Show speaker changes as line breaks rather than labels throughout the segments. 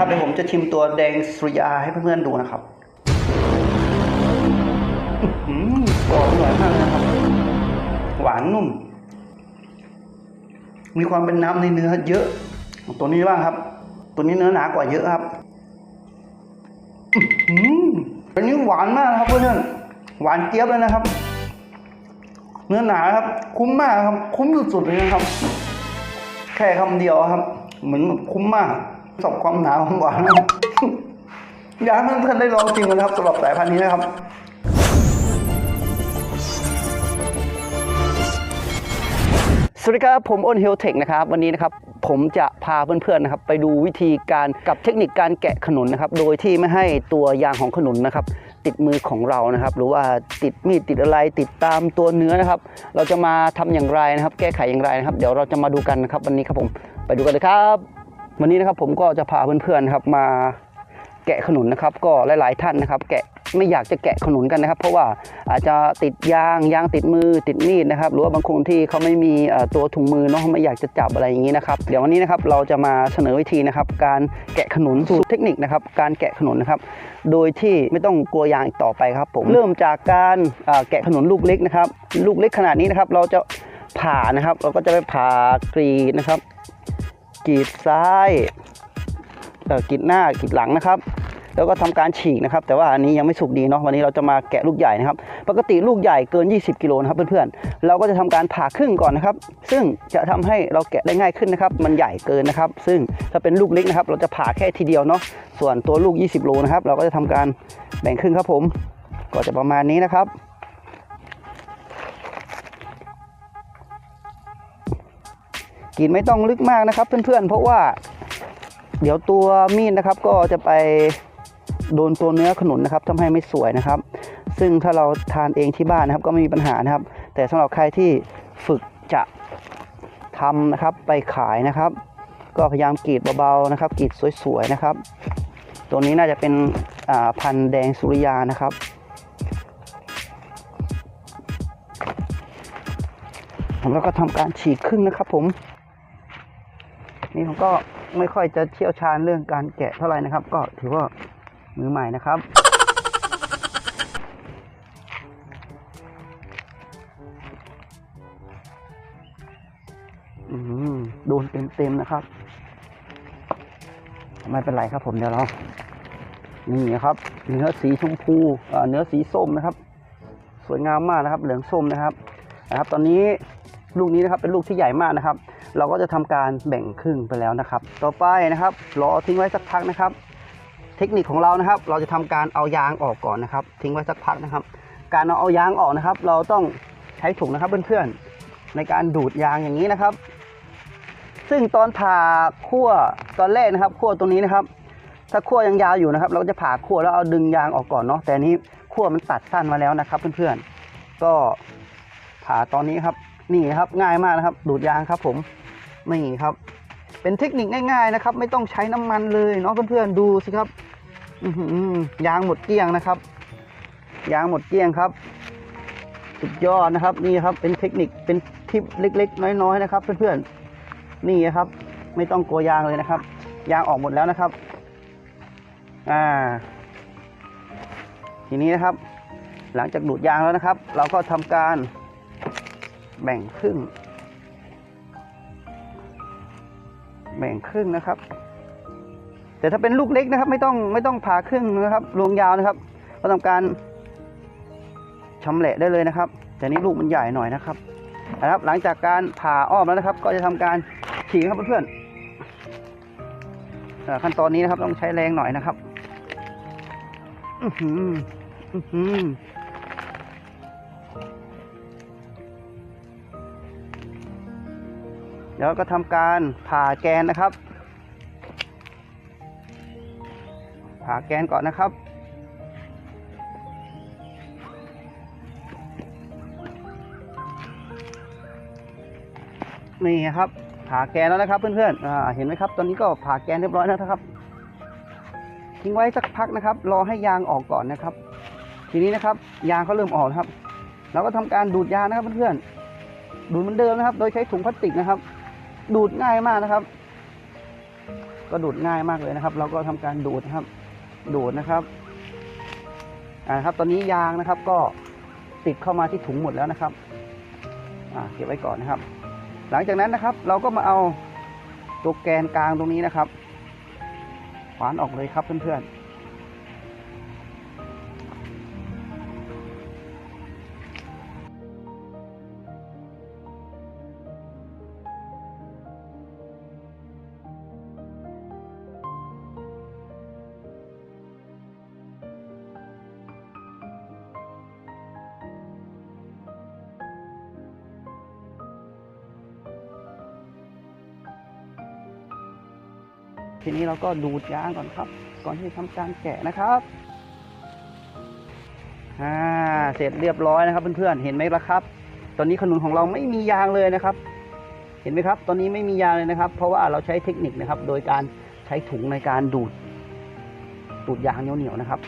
นะครับเดี๋ยวผมจะชิมตัวแดงสุริยาให้เพื่อนๆดูนะครับอือหือกรอบอร่อยมากเลยนะครับ หวานนุ่ม มีความเป็นน้ำในเนื้อเยอะ ตัวนี้บ้างครับ ตัวนี้เนื้อหนากว่าเยอะครับอืมอันนี้หวานมากครับเพื่อนๆหวานเจี๊ยบเลยนะครับ เนื้อหนาครับ คุ้มมากครับ คุ้มสุดๆเลยนะครับ แค่คำเดียวครับ เหมือนคุ้มมาก สำหรับความหนาความหวานนะครับอยากให้เพื่อนๆได้ลองจริงกันนะครับสำหรับสายพันธุ์นี้นะครับ สวัสดีครับ ผมอ้นเฮลเทคนะครับ วันนี้นะครับผมจะพาเพื่อนๆนะครับไปดูวิธีการกับเทคนิคการแกะขนุนนะครับ โดยที่ไม่ให้ตัวยางของขนุนนะครับ ติดมือของเรานะครับ หรือว่าติดมีดติดอะไรติดตามตัวเนื้อนะครับ เราจะมาทำอย่างไรนะครับ แก้ไขอย่างไรนะครับ เดี๋ยวเราจะมาดูกันนะครับ วันนี้ครับผมไปดูกันเลยครับ วันนี้นะครับผมก็จะพาเพื่อนๆครับมาแกะขนุนนะครับ ก็หลายๆท่านนะครับ แกะไม่อยากจะแกะขนุนกันนะครับ เพราะว่าอาจจะติดยางยางติดมือติดมีดนะครับ หรือว่าบางคนที่เขาไม่มีตัวถุงมือเนาะไม่อยากจะจับอะไรอย่างนี้นะครับเดี๋ยววันนี้นะครับเราจะมาเสนอวิธีนะครับ การแกะขนุนสูตรเทคนิคนะครับ การแกะขนุนนะครับ โดยที่ไม่ต้องกลัวยางอีกต่อไปครับ ผมเริ่มจากการแกะขนุนลูกเล็กนะครับ ลูกเล็กขนาดนี้นะครับ เราจะผ่านะครับ เราก็จะไปผ่ากรีนะครับ กีดซ้ายเอ่อกรีดหน้ากีดหลังนะครับ แล้วก็ทำการฉีกนะครับ แต่ว่าอันนี้ยังไม่สุกดีเนาะวันนี้เราจะมาแกะลูกใหญ่นะครับ ปกติลูกใหญ่เกิน 20 กิโลนะครับเพื่อนๆเราก็จะทำการผ่าครึ่งก่อนนะครับ ซึ่งจะทำให้เราแกะได้ง่ายขึ้นนะครับ มันใหญ่เกินนะครับ ซึ่งถ้าเป็นลูกเล็กนะครับ เราจะผ่าแค่ทีเดียวเนาะส่วนตัวลูก 20 โลนะครับ เราก็จะทำการแบ่งครึ่งครับผม ก็จะประมาณนี้นะครับ รีดไม่ต้องลึกมากนะครับ เพื่อนๆ เพราะว่า เดี๋ยวตัวมีดนะครับ ก็จะไปโดนตัวเนื้อขนุนนะครับทำให้ไม่สวยนะครับ ซึ่งถ้าเราทานเองที่บ้านนะครับ ก็ไม่มีปัญหานะครับ แต่สำหรับใครที่ฝึกจะทำนะครับไปขายนะครับ ก็พยายามกรีดเบาๆนะครับกรีดสวยๆนะครับ ตัวนี้น่าจะเป็นพันธุ์แดงสุริยานะครับแล้วก็ทำการฉีกครึ่งนะครับผม นี่ผมก็ไม่ค่อยจะเชี่ยวชาญเรื่องการแกะเท่าไหร่นะครับ ก็ถือว่ามือใหม่นะครับอืมโดนเต็มๆนะครับ ไม่เป็นไรครับผมเดี๋ยวเรา นี่นะครับ เนื้อสีชมพูเอ่อเนื้อสีส้มนะครับ สวยงามมากนะครับ เหลืองส้มนะครับนะครับ ตอนนี้ลูกนี้นะครับ เป็นลูกที่ใหญ่มากนะครับ เราก็จะทำการแบ่งครึ่งไปแล้วนะครับ ต่อไปนะครับรอทิ้งไว้สักพักนะครับ เทคนิคของเรานะครับ เราจะทำการเอายางออกก่อนนะครับ ทิ้งไว้สักพักนะครับ การเอาเอายางออกนะครับ เราต้องใช้ถุงนะครับเพื่อนๆในการดูดยางอย่างนี้นะครับ ซึ่งตอนผ่าขั้วตอนแรกนะครับขั้วตรงนี้นะครับ ถ้าขั้วยังยาวอยู่นะครับ เราก็จะผ่าขั้วแล้วเอาดึงยางออกก่อนเนาะแต่นนี้ขั้วมันตัดสั้นมาแล้วนะครับ เพื่อนๆก็ผ่าตอนนี้ครับ นี่ครับง่ายมากนะครับ ดูดยางครับ ผมนี่ครับ เป็นเทคนิคง่าย ๆนะครับ ไม่ต้องใช้น้ำมันเลยเนาะเพื่อนๆดูสิครับยางหมดเกลี้ยงนะครับ ยางหมดเกลี้ยงครับ สุดยอดนะครับ นี่ครับ เป็นเทคนิคเป็นทิปเล็ก ๆ น้อยๆนะครับ เพื่อนๆนี่ครับ ไม่ต้องกลัวยางเลยนะครับ ยางออกหมดแล้วนะครับ อ่า ทีนี้นะครับ หลังจากดูดยางแล้วนะครับ เราก็ทำการ แบ่งครึ่ง แบ่งครึ่งนะครับ แต่ถ้าเป็นลูกเล็กนะครับ ไม่ต้องไม่ต้องผ่าครึ่งนะครับรวงยาวนะครับก็ทำการชำแหละได้เลยนะครับ แต่นี้ลูกมันใหญ่หน่อยนะครับนะครับ หลังจากการผ่าอ้อมแล้วนะครับ ก็จะทำการฉีกครับเพื่อนๆขั้นตอนนี้นะครับต้องใช้แรงหน่อยนะครับ อือหืออือหือ แล้วก็ทำการผ่าแกนนะครับ ผ่าแกนก่อนนะครับ นี่ครับผ่าแกนแล้วนะครับเพื่อนๆอเห็นไหมครับ ตอนนี้ก็ผ่าแกนเรียบร้อยแล้วนะครับทิ้งไว้สักพักนะครับ รอให้ยางออกก่อนนะครับ ทีนี้นะครับ ยางเขาเริ่มออกนะครับ เราก็ทำการดูดยางนะครับเพื่อนๆดูดเหมือนเดิมนะครับ โดยใช้ถุงพลาสติกนะครับ ดูดง่ายมากนะครับ ก็ดูดง่ายมากเลยนะครับ เราก็ทำการดูดนะครับ ดูดนะครับอ่าครับ ตอนนี้ยางนะครับ ก็ติดเข้ามาที่ถุงหมดแล้วนะครับอ่าเก็บไว้ก่อนนะครับ หลังจากนั้นนะครับ เราก็มาเอาตัวแกนกลางตรงนี้นะครับขวานออกเลยครับเพื่อนๆ ทีนี้เราก็ดูดยางก่อนครับ ก่อนที่จะทำการแกะนะครับอ่าเสร็จเรียบร้อยนะครับ เพื่อนๆเห็นไหมล่ะครับ ตอนนี้ขนุนของเราไม่มียางเลยนะครับ เห็นไหมครับ ตอนนี้ไม่มียางเลยนะครับ เพราะว่าเราใช้เทคนิคนะครับ โดยการใช้ถุงในการดูด ดูดยางเหนียวๆนะครับ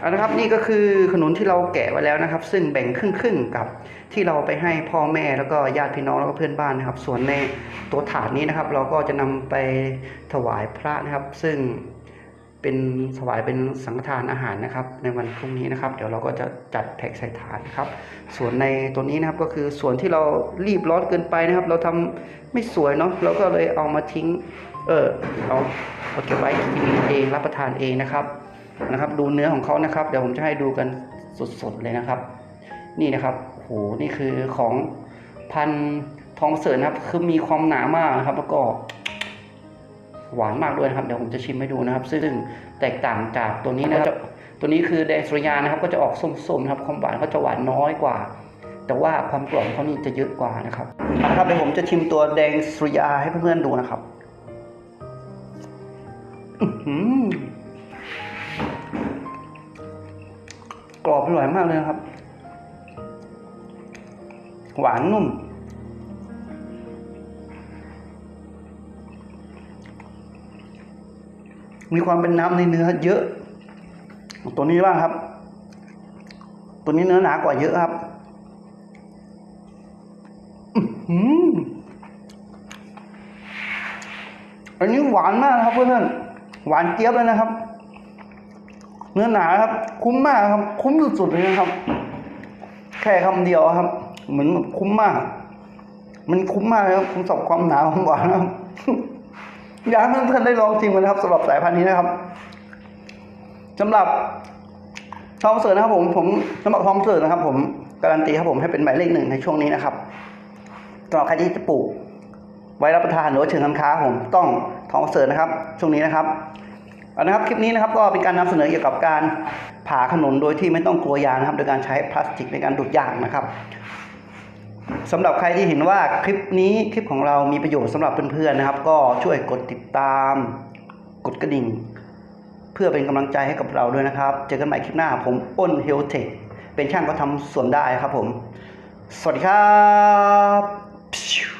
เอาละครับนี่ก็คือขนุนที่เราแกะไว้แล้วนะครับ ซึ่งแบ่งครึ่งๆกับที่เราไปให้พ่อแม่แล้วก็ญาติพี่น้องแล้วก็เพื่อนบ้านนะครับ ส่วนในตัวถาดนี้นะครับ เราก็จะนำไปถวายพระนะครับ ซึ่งเป็นถวายเป็นสังฆทานอาหารนะครับ ในวันพรุ่งนี้นะครับ เดี๋ยวเราก็จะจัดแพ็คใส่ถาดนะครับ ส่วนในตัวนี้นะครับก็คือส่วนที่เรารีบร้อนเกินไปนะครับ เราทำไม่สวยเนาะเราก็เลยเอามาทิ้ง เออเอาเอาเก็บไว้กินเองรับประทานเองนะครับ นะครับ ดูเนื้อของเขานะครับ เดี๋ยวผมจะให้ดูกันสดๆเลยนะครับ นี่นะครับโหนี่คือของพันธุ์ทองเสือนะครับ คือมีความหนามากนะครับ แล้วก็หวานมากด้วยนะครับ เดี๋ยวผมจะชิมให้ดูนะครับ ซึ่งแตกต่างจากตัวนี้นะครับ ตัวนี้คือแดงสุริยานะครับ ก็จะออกส้มๆนะครับ ความหวานก็จะหวานน้อยกว่า แต่ว่าความกรอบของเขานี่จะเยอะกว่านะครับเอาละครับเดี๋ยวผมจะชิมตัวแดงสุริยาให้เพื่อนๆดูนะครับ อื้ รอบอร่อยมากเลยครับ หวานนุ่ม มีความเป็นน้ำในเนื้อเยอะ ตัวนี้บ้างครับ ตัวนี้เนื้อหนากว่าเยอะครับอืมอันนี้หวานมากครับเพื่อนๆหวานเจี๊ยบเลยนะครับ เนื้อหนาครับ คุ้มมากครับ คุ้มสุดๆเลยนะครับ แค่คำเดียวครับ เหมือนคุ้มมาก มันคุ้มมากครับคุ้มสอบความหนาความหวานนะครับอยากให้เพื่อนๆได้ลองชิมกันนะครับสำหรับสายพันธุ์นี้นะครับสำหรับทองเสือนะครับผมผมสำหรับทองเสือนะครับ ผมการันตีครับผมให้เป็นหมายเลขหนึ่งในช่วงนี้นะครับสำหรับใครที่จะปลูกไว้รับประทานหรือเชิงการค้าผมต้องทองเสือนะครับ ช่วงนี้นะครับ เอานะครับคลิปนี้นะครับก็เป็นการนำเสนอเกี่ยวกับการผ่าขนุนโดยที่ไม่ต้องกลัวยางนะครับ โดยการใช้พลาสติกในการดูดยางนะครับสำหรับใครที่เห็นว่าคลิปนี้คลิปของเรามีประโยชน์สำหรับเพื่อนๆนะครับ ก็ช่วยกดติดตาม กดกระดิ่ง เพื่อเป็นกำลังใจให้กับเราด้วยนะครับ เจอกันใหม่คลิปหน้าผมอ้นเฮลเทคเป็นช่างก็ทำส่วนได้ครับผม สวัสดีครับ